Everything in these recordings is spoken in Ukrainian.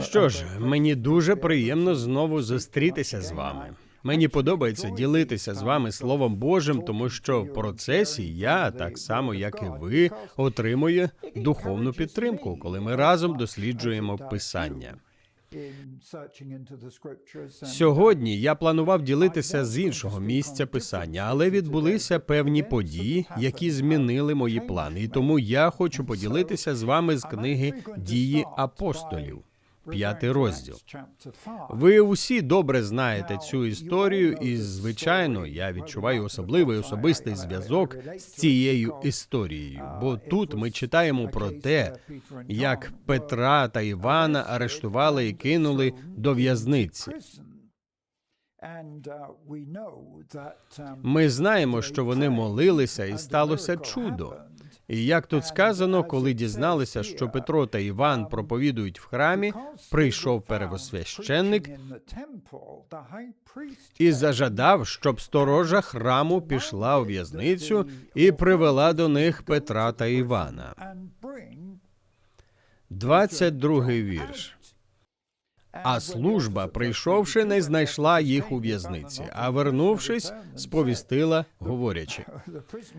Що ж, мені дуже приємно знову зустрітися з вами. Мені подобається ділитися з вами Словом Божим, тому що в процесі я, так само як і ви, отримує духовну підтримку, коли ми разом досліджуємо писання. Сьогодні я планував ділитися з іншого місця писання, але відбулися певні події, які змінили мої плани. І тому я хочу поділитися з вами з книги Дії апостолів, п'ятий розділ. chapter 5. Ви усі добре знаєте цю історію, і звичайно, я відчуваю особливий особистий зв'язок з цією історією. Бо тут ми читаємо про те, як Петра та Івана арештували і кинули до в'язниці. Uh, um, Ми знаємо, що вони молилися, і сталося чудо. І як тут сказано, коли дізналися, що Петро та Іван проповідують в храмі, прийшов первосвященник і зажадав, щоб сторожа храму пішла у в'язницю і привела до них Петра та Івана. and bring 22 вірш. А служба, прийшовши, не знайшла їх у в'язниці, а вернувшись, сповістила, говорячи.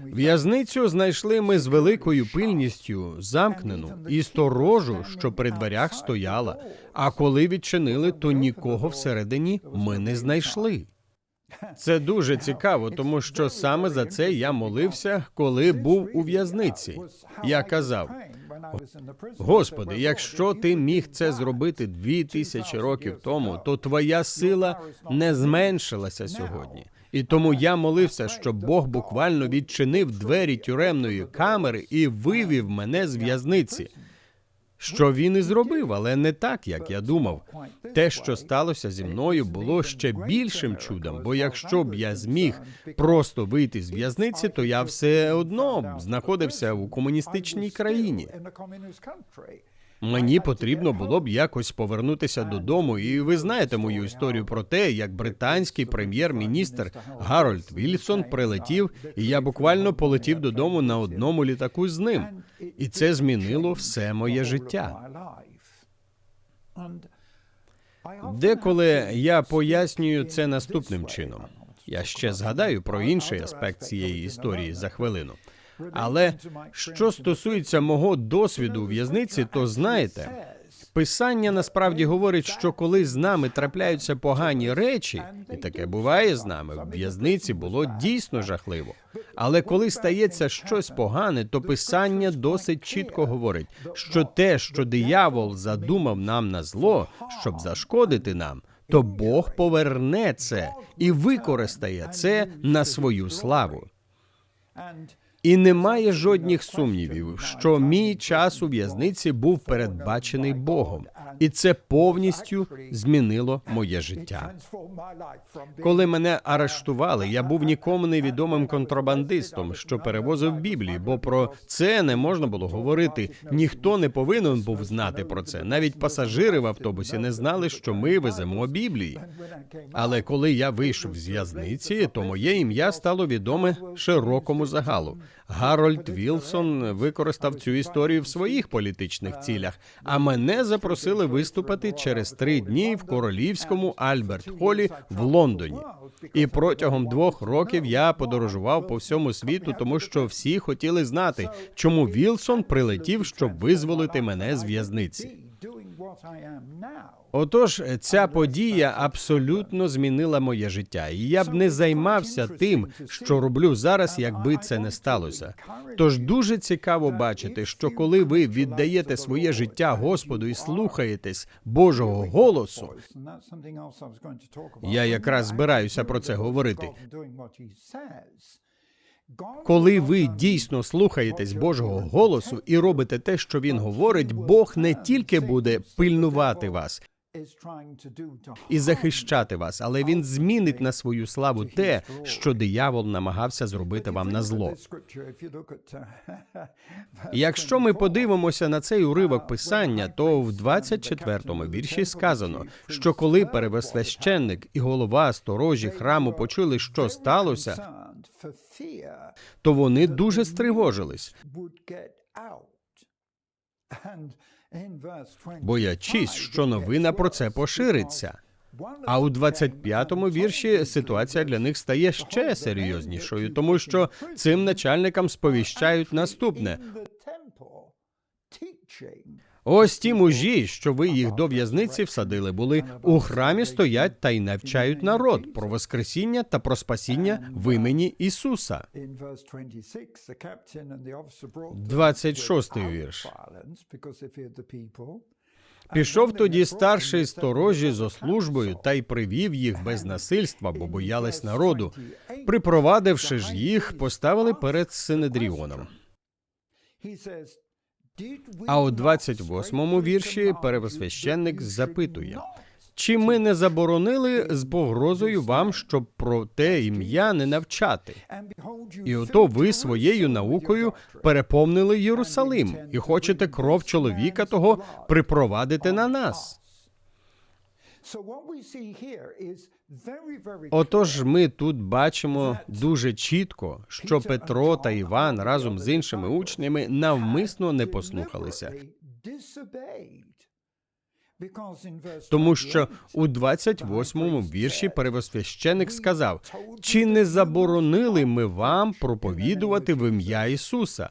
В'язницю знайшли ми з великою пильністю замкнену і сторожу, що при дверях стояла. А коли відчинили, то нікого всередині ми не знайшли. Це дуже цікаво, тому що саме за це я молився, коли був у в'язниці. Я казав: Господи, якщо ти міг це зробити дві тисячі років тому, то твоя сила не зменшилася сьогодні. І тому я молився, щоб Бог буквально відчинив двері тюремної камери і вивів мене з в'язниці. Що він і зробив, але не так, як я думав. Те, що сталося зі мною, було ще більшим чудом, бо якщо б я зміг просто вийти з в'язниці, то я все одно знаходився у комуністичній країні. Мені потрібно було б якось повернутися додому, і ви знаєте мою історію про те, як британський прем'єр-міністр Гарольд Вільсон прилетів, і я буквально полетів додому на одному літаку з ним. І це змінило все моє життя. Деколи я пояснюю це наступним чином. Я ще згадаю про інший аспект цієї історії за хвилину. Але що стосується мого досвіду у в'язниці, то знаєте, писання насправді говорить, що коли з нами трапляються погані речі, і таке буває з нами, в в'язниці було дійсно жахливо. Але коли стається щось погане, то писання досить чітко говорить, що те, що диявол задумав нам на зло, щоб зашкодити нам, то Бог поверне це і використає це на свою славу. І немає жодних сумнівів, що мій час у в'язниці був передбачений Богом, і це повністю змінило моє життя. Коли мене арештували, я був нікому невідомим контрабандистом, що перевозив Біблії, бо про це не можна було говорити. Ніхто не повинен був знати про це. Навіть пасажири в автобусі не знали, що ми веземо Біблії. Але коли я вийшов з в'язниці, то моє ім'я стало відоме широкому загалу. Гарольд Вілсон використав цю історію в своїх політичних цілях, а мене запросили виступити через три дні в королівському Альберт Холі в Лондоні. І протягом двох років я подорожував по всьому світу, тому що всі хотіли знати, чому Вілсон прилетів, щоб визволити мене з в'язниці. Отож, ця подія абсолютно змінила моє життя, і я б не займався тим, що роблю зараз, якби це не сталося. Тож дуже цікаво бачити, що коли ви віддаєте своє життя Господу і слухаєтесь Божого голосу, я якраз збираюся про це говорити. Коли ви дійсно слухаєтесь Божого голосу і робите те, що він говорить, Бог не тільки буде пильнувати вас і захищати вас, але він змінить на свою славу те, що диявол намагався зробити вам на зло. Uh, Якщо ми подивимося на цей уривок писання, то в 24-му вірші сказано, що коли первосвященник і голова сторожі храму почули, що сталося, то вони дуже стривожились. Боячись, що новина про це пошириться. А у 25-му вірші ситуація для них стає ще серйознішою, тому що цим начальникам сповіщають наступне: ось ті мужі, що ви їх до в'язниці всадили, були у храмі стоять та й навчають народ про Воскресіння та про спасіння в імені Ісуса. 26-й вірш. Пішов тоді старший сторожі зо службою та й привів їх без насильства, бо боялись народу. Припровадивши ж їх, поставили перед Синедріоном. А у 28-му вірші первосвященник запитує: чи ми не заборонили з погрозою вам, щоб про те ім'я не навчати? І ото ви своєю наукою переповнили Єрусалим і хочете кров чоловіка того припровадити на нас. Отож, ми тут бачимо дуже чітко, що Петро та Іван разом з іншими учнями навмисно не послухалися. Тому що у 28-му вірші первосвященик сказав: чи не заборонили ми вам проповідувати в ім'я Ісуса?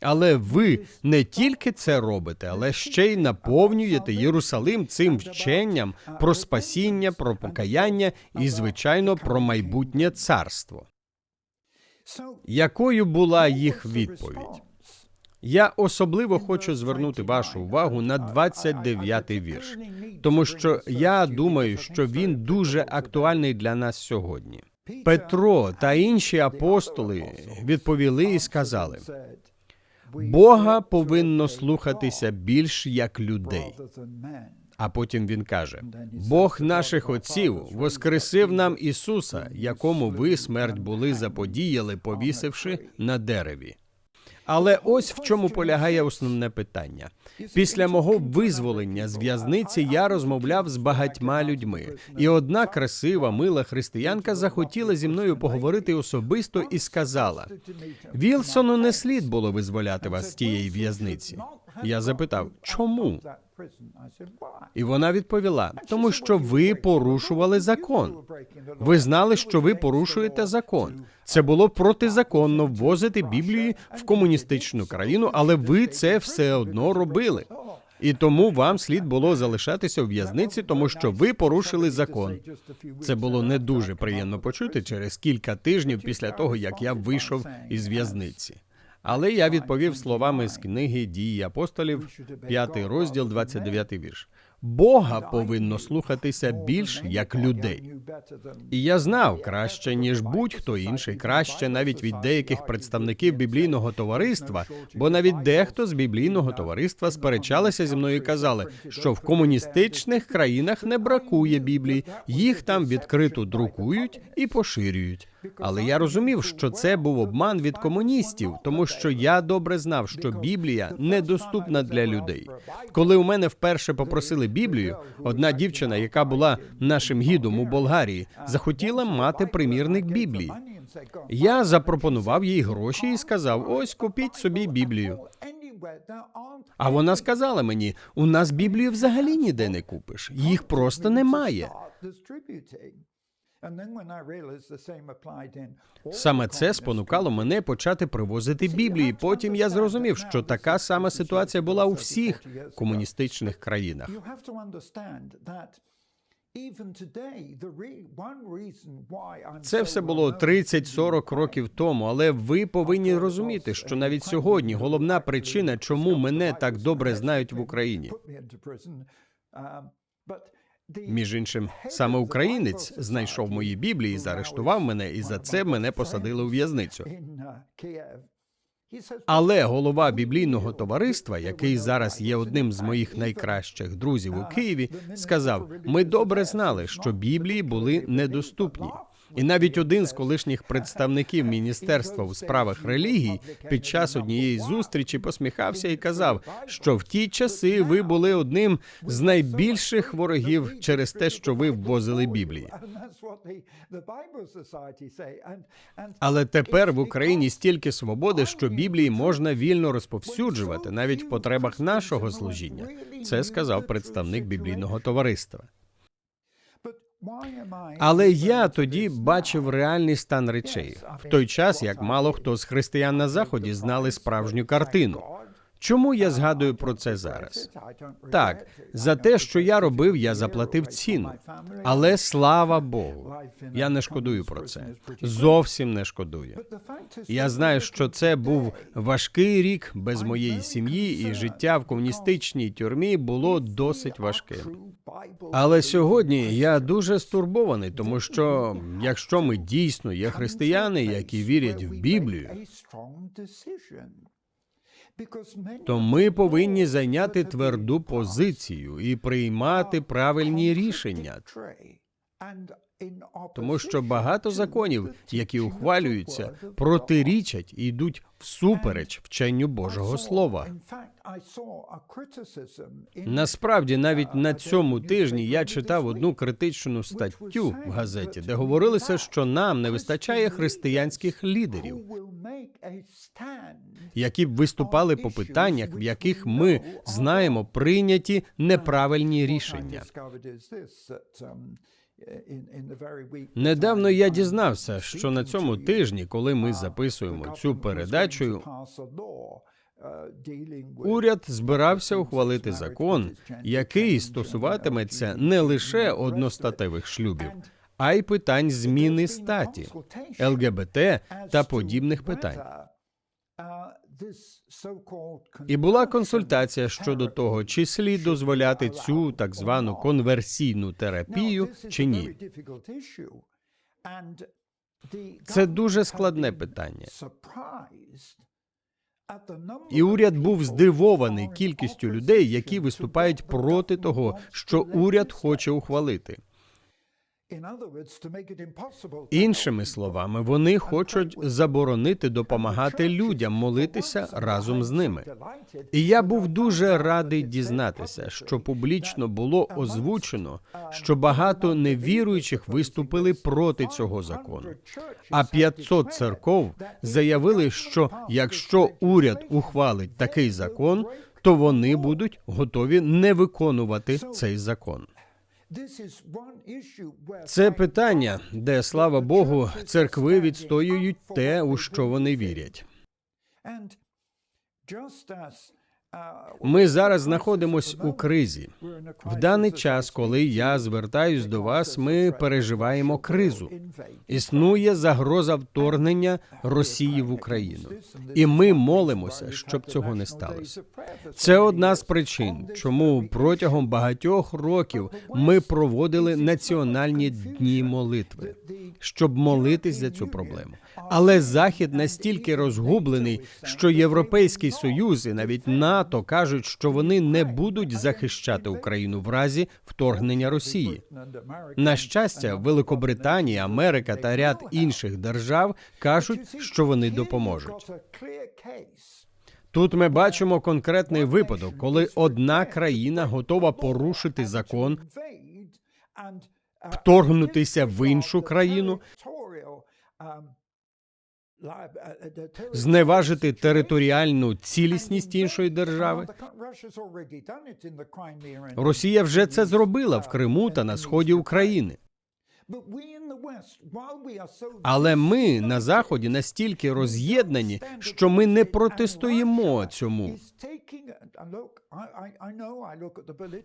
Але ви не тільки це робите, але ще й наповнюєте Єрусалим цим вченням про спасіння, про покаяння і, звичайно, про майбутнє царство. Якою була їх відповідь? Я особливо хочу звернути вашу увагу на 29-й вірш, тому що я думаю, що він дуже актуальний для нас сьогодні. Петро та інші апостоли відповіли і сказали: Бога повинно слухатися більш як людей. А потім він каже: Бог наших отців воскресив нам Ісуса, якому ви смерть були заподіяли, повісивши на дереві. Але ось в чому полягає основне питання. Після мого визволення з в'язниці я розмовляв з багатьма людьми, і одна красива, мила християнка захотіла зі мною поговорити особисто і сказала: Вілсону не слід було визволяти вас з тієї в'язниці. Я запитав, чому? І вона відповіла: тому що ви порушували закон. Ви знали, що ви порушуєте закон. Це було протизаконно ввозити Біблію в комуністичну країну, але ви це все одно робили. І тому вам слід було залишатися у в'язниці, тому що ви порушили закон. Це було не дуже приємно почути через кілька тижнів після того, як я вийшов із в'язниці. Але я відповів словами з книги дії апостолів, 5 розділ, 29 вірш. Бога повинно слухатися більш як людей. І я знав краще, ніж будь-хто інший, краще навіть від деяких представників біблійного товариства, бо навіть дехто з біблійного товариства сперечалися зі мною і казали, що в комуністичних країнах не бракує Біблії, їх там відкрито друкують і поширюють. Але я розумів, що це був обман від комуністів, тому що я добре знав, що Біблія недоступна для людей. Коли у мене вперше попросили Біблію, одна дівчина, яка була нашим гідом у Болгарії, захотіла мати примірник Біблії. Я запропонував їй гроші і сказав: ось купіть собі Біблію. А вона сказала мені: у нас Біблію взагалі ніде не купиш, їх просто немає. Саме це спонукало мене почати привозити Біблії. Потім я зрозумів, що така сама ситуація була у всіх комуністичних країнах. Це все було 30-40 років тому, але ви повинні розуміти, що навіть сьогодні головна причина, чому мене так добре знають в Україні. Між іншим, саме українець знайшов мої біблії, заарештував мене, і за це мене посадили у в'язницю. Але голова біблійного товариства, який зараз є одним з моїх найкращих друзів у Києві, сказав: ми добре знали, що біблії були недоступні. І навіть один з колишніх представників міністерства у справах релігій під час однієї зустрічі посміхався і казав, що в ті часи ви були одним з найбільших ворогів через те, що ви ввозили Біблії. Але тепер в Україні стільки свободи, що Біблії можна вільно розповсюджувати навіть в потребах нашого служіння. Це сказав представник біблійного товариства. Але я тоді бачив реальний стан речей в той час, як мало хто з християн на заході знали справжню картину. Чому я згадую про це зараз? Так, за те, що я робив, я заплатив ціну. Але слава Богу, я не шкодую про це. Зовсім не шкодую. Я знаю, що це був важкий рік без моєї сім'ї, і життя в комуністичній тюрмі було досить важким. Але сьогодні я дуже стурбований, тому що якщо ми дійсно є християни, які вірять в Біблію, то ми повинні зайняти тверду позицію і приймати правильні рішення, тому що багато законів, які ухвалюються, протирічать і йдуть всупереч вченню Божого Слова. Насправді, навіть на цьому тижні я читав одну критичну статтю в газеті, де говорилося, що нам не вистачає християнських лідерів, які б виступали по питаннях, в яких ми знаємо прийняті неправильні рішення. Недавно я дізнався, що на цьому тижні, коли ми записуємо цю передачу, уряд збирався ухвалити закон, який стосуватиметься не лише одностатевих шлюбів, а й питань зміни статі, ЛГБТ та подібних питань. І була консультація щодо того, чи слід дозволяти цю так звану конверсійну терапію чи ні. Це дуже складне питання. І уряд був здивований кількістю людей, які виступають проти того, що уряд хоче ухвалити. Іншими словами, вони хочуть заборонити допомагати людям молитися разом з ними. І я був дуже радий дізнатися, що публічно було озвучено, що багато невіруючих виступили проти цього закону. А 500 церков заявили, що якщо уряд ухвалить такий закон, то вони будуть готові не виконувати цей закон. Це питання, де слава Богу, церкви відстоюють те, у що вони вірять. Ми зараз знаходимось у кризі. В даний час, коли я звертаюсь до вас, ми переживаємо кризу. Існує загроза вторгнення Росії в Україну, і ми молимося, щоб цього не сталося. Це одна з причин, чому протягом багатьох років ми проводили національні дні молитви, щоб молитись за цю проблему. Але захід настільки розгублений, що Європейський Союз і навіть НАТО кажуть, що вони не будуть захищати Україну в разі вторгнення Росії. На щастя, Великобританія, Америка та ряд інших держав кажуть, що вони допоможуть. Тут ми бачимо конкретний випадок, коли одна країна готова порушити закон, вторгнутися в іншу країну, зневажити територіальну цілісність іншої держави. Росія вже це зробила в Криму та на сході України. Але ми на заході настільки роз'єднані, що ми не протистоїмо цьому.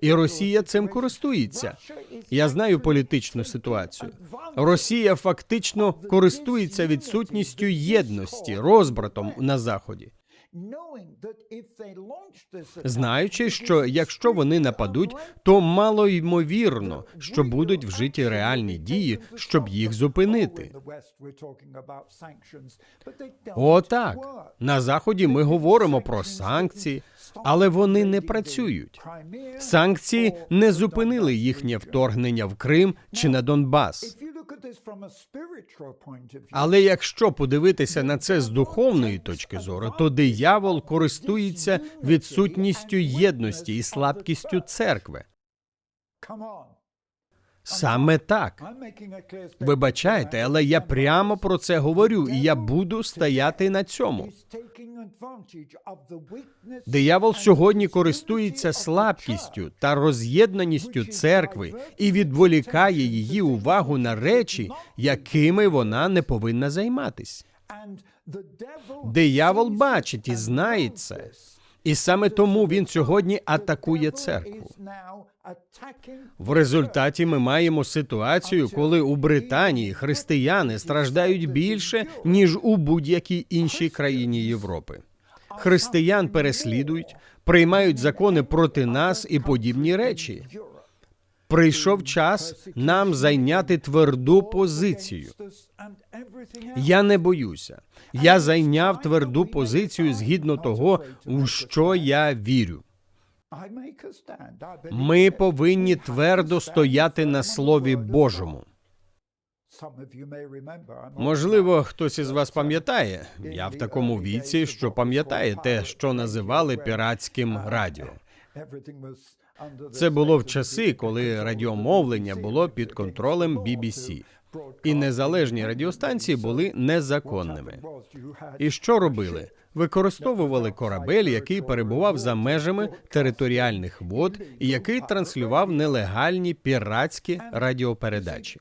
І Росія цим користується. Я знаю політичну ситуацію. Росія фактично користується відсутністю єдності, розбратом на заході. Знаючи, що якщо вони нападуть, то мало ймовірно, що будуть вжиті реальні дії, щоб їх зупинити. О, так. На заході ми говоримо про санкції, але вони не працюють. Санкції не зупинили їхнє вторгнення в Крим чи на Донбас. Але якщо подивитися на це з духовної точки зору, то диявол користується відсутністю єдності і слабкістю церкви. Саме так. Вибачайте, але я прямо про це говорю, і я буду стояти на цьому. Диявол сьогодні користується слабкістю та роз'єднаністю церкви і відволікає її увагу на речі, якими вона не повинна займатись. Диявол бачить і знає це. І саме тому він сьогодні атакує церкву. В результаті ми маємо ситуацію, коли у Британії християни страждають більше ніж у будь-якій іншій країні Європи. Християн переслідують, приймають закони проти нас і подібні речі. Прийшов час нам зайняти тверду позицію. Я не боюся. Я зайняв тверду позицію згідно того, у що я вірю. Ми повинні твердо стояти на Слові Божому. Можливо, хтось із вас пам'ятає. Я в такому віці, що пам'ятає те, що називали піратським радіо. Це було в часи, коли радіомовлення було під контролем BBC. І незалежні радіостанції були незаконними. І що робили? Використовували корабель, який перебував за межами територіальних вод і який транслював нелегальні піратські радіопередачі.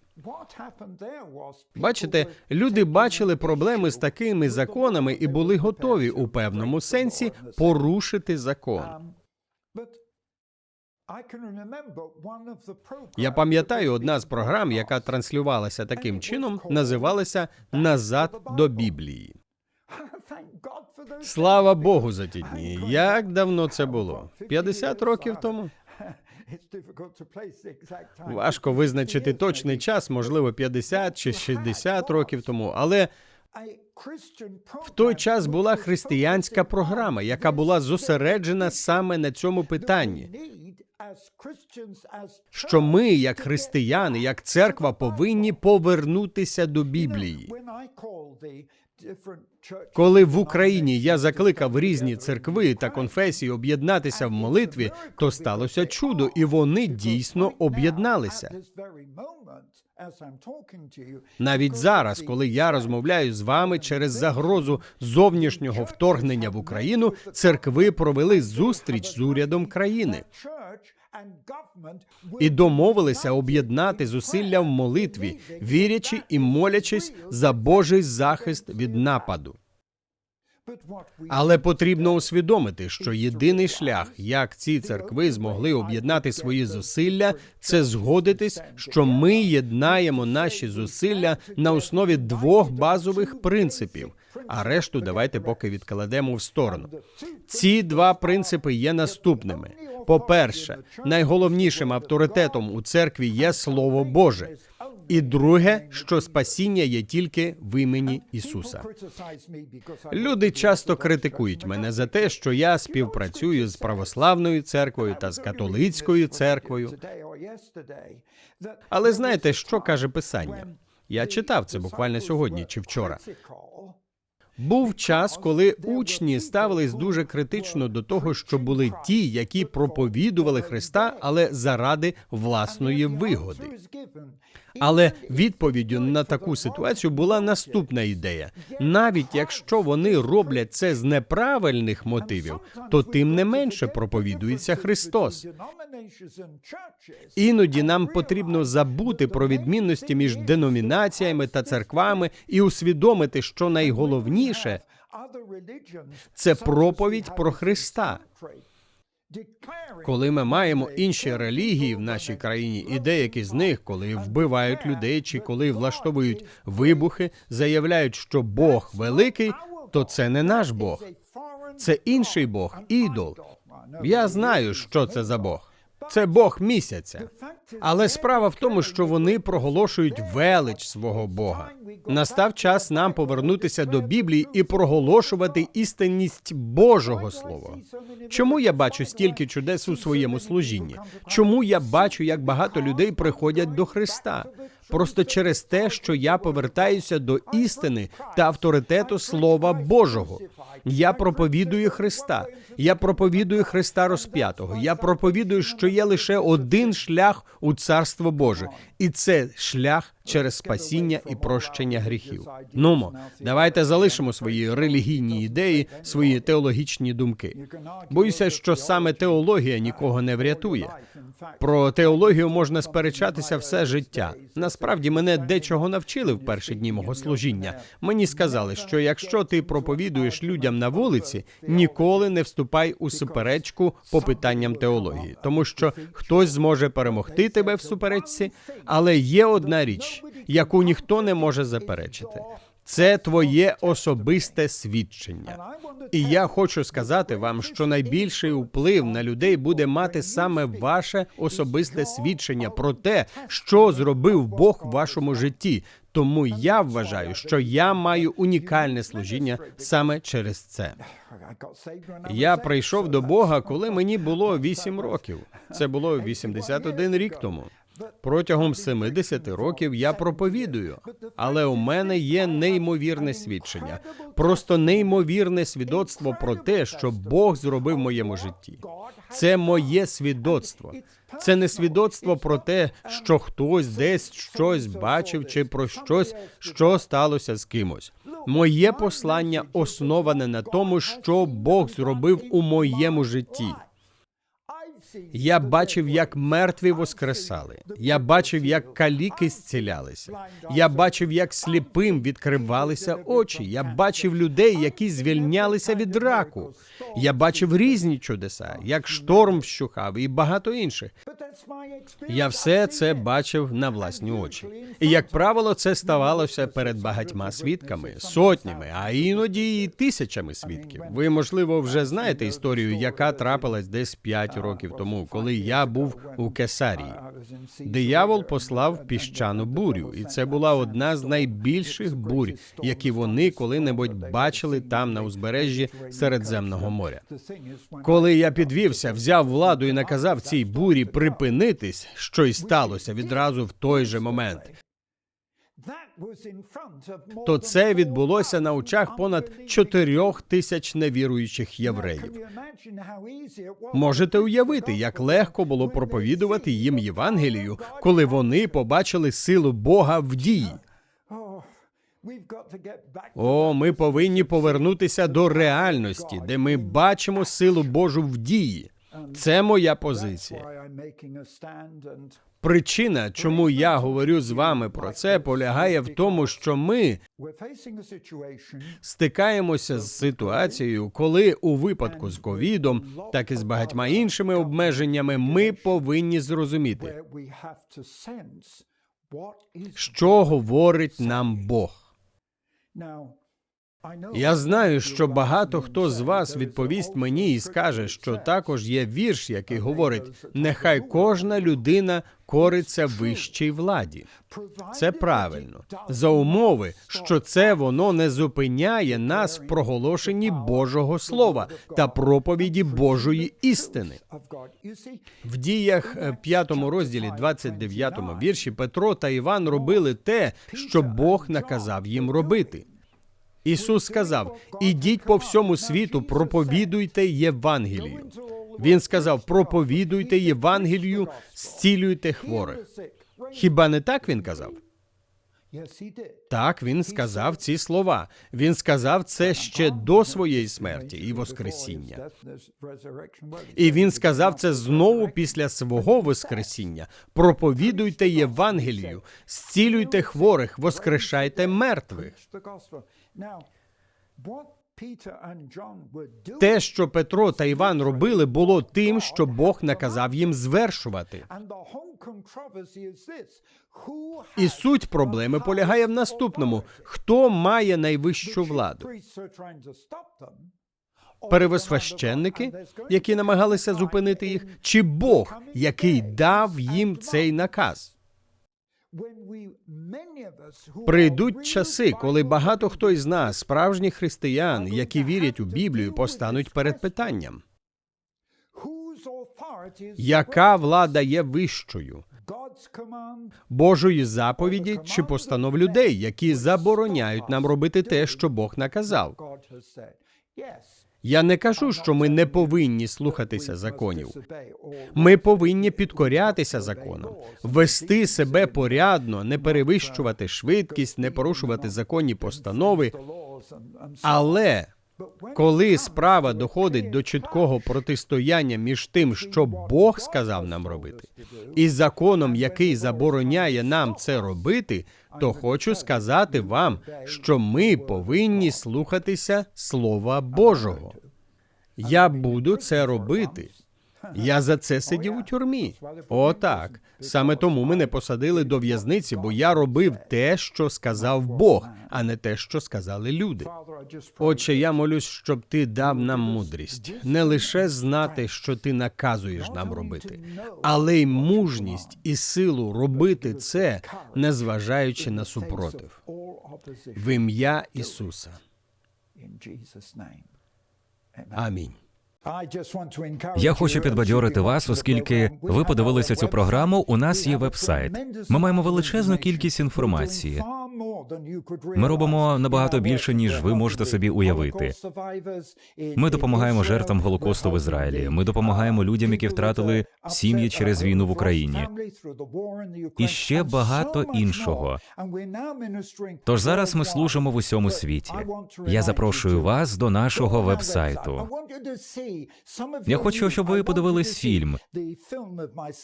Бачите, люди бачили проблеми з такими законами і були готові у певному сенсі порушити закон. Я пам'ятаю, одна з програм, яка транслювалася таким чином, називалася Назад до Біблії. Слава Богу за ті дні. Як давно це було? 50 років тому. Важко визначити точний час, можливо, 50 чи 60 років тому, але в той час була християнська програма, яка була зосереджена саме на цьому питанні. Що ми, як християни, як церква, повинні повернутися до Біблії. Коли в Україні я закликав різні церкви та конфесії об'єднатися в молитві, то сталося чудо, і вони дійсно об'єдналися. Навіть зараз, коли я розмовляю з вами через загрозу зовнішнього вторгнення в Україну, церкви провели зустріч з урядом країни і домовилися об'єднати зусилля в молитві, вірячи і молячись за Божий захист від нападу. Але потрібно усвідомити, що єдиний шлях, як ці церкви змогли об'єднати свої зусилля, це згодитись, що ми єднаємо наші зусилля на основі двох базових принципів. А решту давайте поки відкладемо в сторону. Ці два принципи є наступними: по-перше, найголовнішим авторитетом у церкві є Слово Боже. І друге, що спасіння є тільки в імені Ісуса. Люди часто критикують мене за те, що я співпрацюю з православною церквою та з католицькою церквою. Але знаєте, що каже Писання? Я читав це буквально сьогодні чи вчора. Був час, коли учні ставились дуже критично до того, що були ті, які проповідували Христа, але заради власної вигоди. Але відповіддю на таку ситуацію була наступна ідея: навіть якщо вони роблять це з неправильних мотивів, то тим не менше проповідується Христос. Іноді нам потрібно забути про відмінності між деномінаціями та церквами і усвідомити, що найголовніше це проповідь про Христа. Коли ми маємо інші релігії в нашій країні, і деякі з них, коли вбивають людей чи коли влаштовують вибухи, заявляють, що Бог великий, то це не наш Бог, це інший Бог, ідол. Я знаю, що це за Бог. Це Бог місяця. Але справа в тому, що вони проголошують велич свого Бога. Настав час нам повернутися до Біблії і проголошувати істинність Божого Слова. Чому я бачу стільки чудес у своєму служінні? Чому я бачу, як багато людей приходять до Христа? Просто через те, що я повертаюся до істини та авторитету Слова Божого. Я проповідую Христа. Я проповідую Христа розп'ятого. Я проповідую, що є лише один шлях у Царство Боже, і це шлях через спасіння і прощення гріхів. Нумо, давайте залишимо свої релігійні ідеї, свої теологічні думки. Боюся, що саме теологія нікого не врятує. Про теологію можна сперечатися все життя. Насправді мене дечого навчили в перші дні мого служіння. Мені сказали, що якщо ти проповідуєш людям на вулиці, ніколи не вступай у суперечку по питанням теології, тому що хтось зможе перемогти тебе в суперечці, але є одна річ, яку ніхто не може заперечити. Це твоє особисте свідчення. І я хочу сказати вам, що найбільший вплив на людей буде мати саме ваше особисте свідчення про те, що зробив Бог в вашому житті. Тому я вважаю, що я маю унікальне служіння саме через це. Я прийшов до Бога, коли мені було 8 років. Це було 81 рік тому. Протягом 70 років я проповідую, але у мене є неймовірне свідчення, просто неймовірне свідоцтво про те, що Бог зробив в моєму житті. Це моє свідоцтво. Це не свідоцтво про те, що хтось десь щось бачив чи про щось, що сталося з кимось. Моє послання основане на тому, що Бог зробив у моєму житті. Я бачив, як мертві воскресали. Я бачив, як каліки зцілялися. Я бачив, як сліпим відкривалися очі. Я бачив людей, які звільнялися від раку. Я бачив різні чудеса, як шторм вщухав і багато інших. Я все це бачив на власні очі. І як правило, це ставалося перед багатьма свідками, сотнями, а іноді і тисячами свідків. Ви, можливо, вже знаєте історію, яка трапилась десь 5 років тому, коли я був у Кесарії. Диявол послав піщану бурю, і це була одна з найбільших бурь, які вони коли-небудь бачили там на узбережжі Середземного моря. Коли я підвівся, взяв владу і наказав цій бурі припинитись, що й сталося відразу в той же момент. То це відбулося на очах понад чотирьох тисяч невіруючих євреїв. Можете уявити, як легко було проповідувати їм Євангелію, коли вони побачили силу Бога в дії. О, ми повинні повернутися до реальності, де ми бачимо силу Божу в дії. Це моя позиція. Причина, чому я говорю з вами про це, полягає в тому, що ми стикаємося з ситуацією, коли у випадку з ковідом, так і з багатьма іншими обмеженнями, ми повинні зрозуміти, що говорить нам Бог. Я знаю, що багато хто з вас відповість мені і скаже, що також є вірш, який говорить: нехай кожна людина кориться вищій владі. Це правильно за умови, що це воно не зупиняє нас в проголошенні Божого Слова та проповіді Божої істини. В діях е, п'ятому розділі, 29 вірші, Петро та Іван робили те, що Бог наказав їм робити. Ісус сказав: ідіть по всьому світу, проповідуйте Євангелію. Він сказав: проповідуйте Євангелію, зцілюйте хворих. Хіба не так він казав? Так, він сказав ці слова. Він сказав це ще до своєї смерті і воскресіння. І він сказав це знову після свого воскресіння. Проповідуйте Євангелію, зцілюйте хворих, воскрешайте мертвих. Те, що Петро та Іван робили, було тим, що Бог наказав їм звершувати. І суть проблеми полягає в наступному: хто має найвищу владу? Первосвященники, які намагалися зупинити їх, чи Бог, який дав їм цей наказ? Прийдуть часи, коли багато хто із нас, справжніх християн, які вірять у Біблію, постануть перед питанням: яка влада є вищою? Божої заповіді чи постанов людей, які забороняють нам робити те, що Бог наказав. Я не кажу, що ми не повинні слухатися законів. Ми повинні підкорятися законам, вести себе порядно, не перевищувати швидкість, не порушувати законні постанови. Але коли справа доходить до чіткого протистояння між тим, що Бог сказав нам робити, і законом, який забороняє нам це робити, то хочу сказати вам, що ми повинні слухатися Слова Божого. Я буду це робити. Я за це сидів у тюрмі. О, так. Саме тому мене посадили до в'язниці, бо я робив те, що сказав Бог, а не те, що сказали люди. Отче, я молюсь, щоб ти дав нам мудрість, не лише знати, що ти наказуєш нам робити, але й мужність і силу робити це, незважаючи на супротив. В ім'я Ісуса. Амінь. Я хочу підбадьорити вас, оскільки ви подивилися цю програму. У нас є веб-сайт. Ми маємо величезну кількість інформації. Ми робимо набагато більше, ніж ви можете собі уявити. Ми допомагаємо жертвам голокосту в Ізраїлі. Ми допомагаємо людям, які втратили сім'ї через війну в Україні. І ще багато іншого. Тож зараз ми служимо в усьому світі. Я запрошую вас до нашого веб-сайту. Я хочу, щоб ви подивились фільм.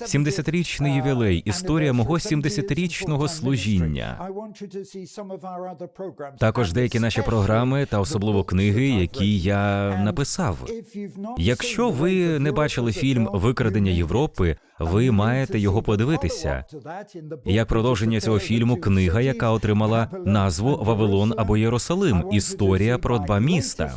70-річний ювілей. Історія мого 70-річного служіння. Також деякі наші програми та особливо книги, які я написав. Якщо ви не бачили фільм Викрадення Європи, ви маєте його подивитися. Як продовження цього фільму, книга, яка отримала назву Вавилон або Єрусалим. Історія про два міста.